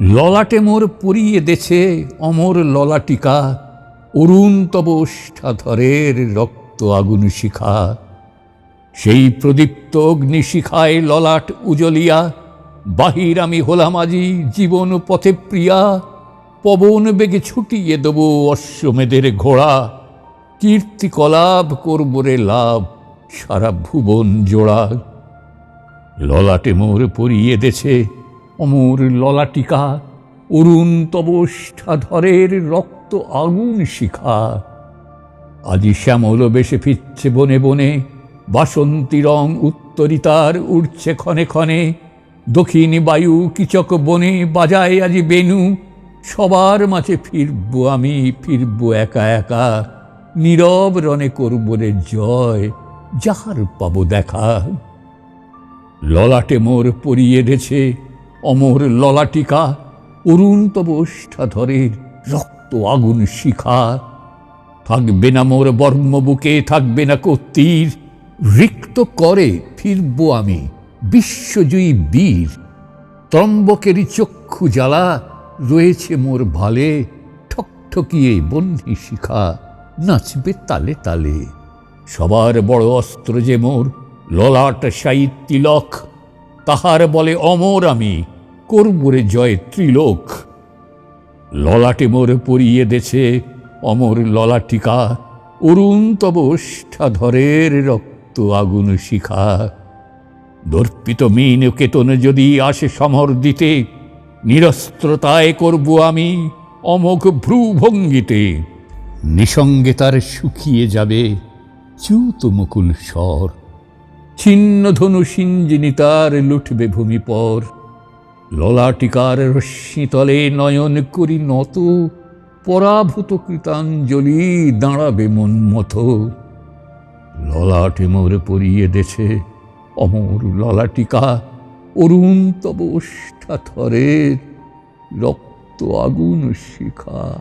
ললাটে মোর পরিয়ে দেছে অমর ললাটিকা। অরুণ তবষ্ঠাধরের রক্ত আগুন শিখা সেই প্রদীপ্ত অগ্নিশিখায় ললাট উজলিয়া। বাহির আমি হলাম আজি জীবন পথে প্রিয়া। পবন বেগে ছুটিয়ে দেব অশ্বমেধের ঘোড়া। কীর্তি কলাভ করবরে লাভ সারা ভুবন জোড়া। ললাটে মোর পরিয়ে দেছে অমর ললাটিকা, অরুণ তবষ্ঠাধরের রক্ত আগুন শিখা। আজি শ্যামল বেশে ফিরছে বনে বনে, বাসন্তী রং উত্তরিতার উড়ছে ক্ষণে ক্ষণে। দক্ষিণ বায়ু কিচক বনে বাজায় আজি বেনু, সবার মাঝে ফিরব আমি, ফিরব একা একা। নীরব রণে করব রে জয়, যাহার পাবো দেখা। ললাটে মোর পরিয়ে দেছে অমর ললাটিকা, অরুণ তবষ্ঠাধরের রক্ত আগুন শিখা থাকবে না মোর বর্ম বুকে, থাকবে না কত্তির রিক্ত করে ফিরব আমি, বিশ্বজয়ী বীর। ত্রম্বকেরই চক্ষু জ্বালা, রয়েছে মোর ভালে, ঠকঠকিয়ে বন্ধি শিখা, নাচবে তালে তালে। সবার বড় অস্ত্র যে মোর, ললাট সাই তিলক তাহার বলে অমর আমি করবরে জয় ত্রিলোক। ললাটে মোর পরিয়ে দেছে অমর ললাটিকা, অরুণ তবষ্ঠাধরের রক্ত আগুন শিখা। দর্পিত মিন কেতন যদি আসে সমর দিতে, নিরস্ত্রতায় করব আমি অমোঘ ভ্রুভঙ্গিতে। নিসঙ্গে তার শুকিয়ে যাবে চ্যুত মুকুল স্বর। ছিন্ন ধনু সিঞ্জিনী তার লুঠবে ভূমি পর। ললাটিকার রশ্মিতলে নয়ন করি নত, পরাভূত কৃতাঞ্জলি দাঁড়াবে মন মতো। ললাটে মোর পরিয়ে দেছে অমর ললাটিকা, অরুণ তবষ্ঠা থরের রক্ত আগুন শিখা।